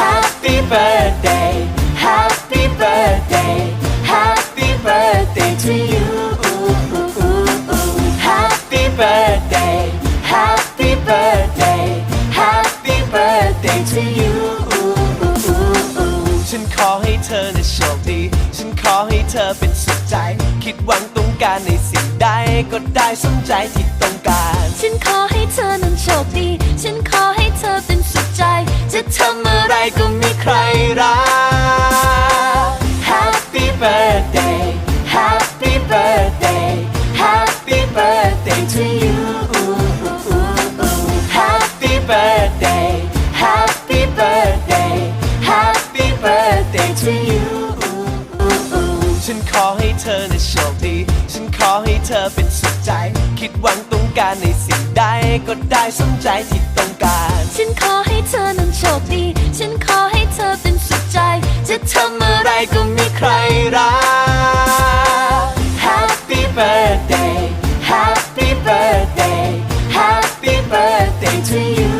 Happy birthday Happy birthday Happy birthday to you Happy birthday Happy birthday Happy birthday to you ฉันขอให้เธอนะโชคดี ฉันขอให้เธอเป็นสุขใจ คิดหวังต้องการในสิ่ง ใดก็ได้สมใจที่ต้องการ ฉันขอให้เธอนั้นโชคดี ฉันขอให้เธอเป็นสุขใจ จะทำอะไรก็ไม่ใครรัก Happy birthday Happy birthday Happy birthday to you Happy birthday Happy birthday Happy birthday to you ฉันขอให้เธอนะโชคดี ฉันขอให้เธอเป็นสุขใจ คิดหวังต้องการในสิ่งใดก็ได้สมใจที่ต้องการ ฉันขอให้เธอนั้นโชคดี ฉันขอให้เธอเป็นสุขใจ จะทำอะไรอะไรก็มีใครรัก Happy birthday Happy birthday Happy birthday to you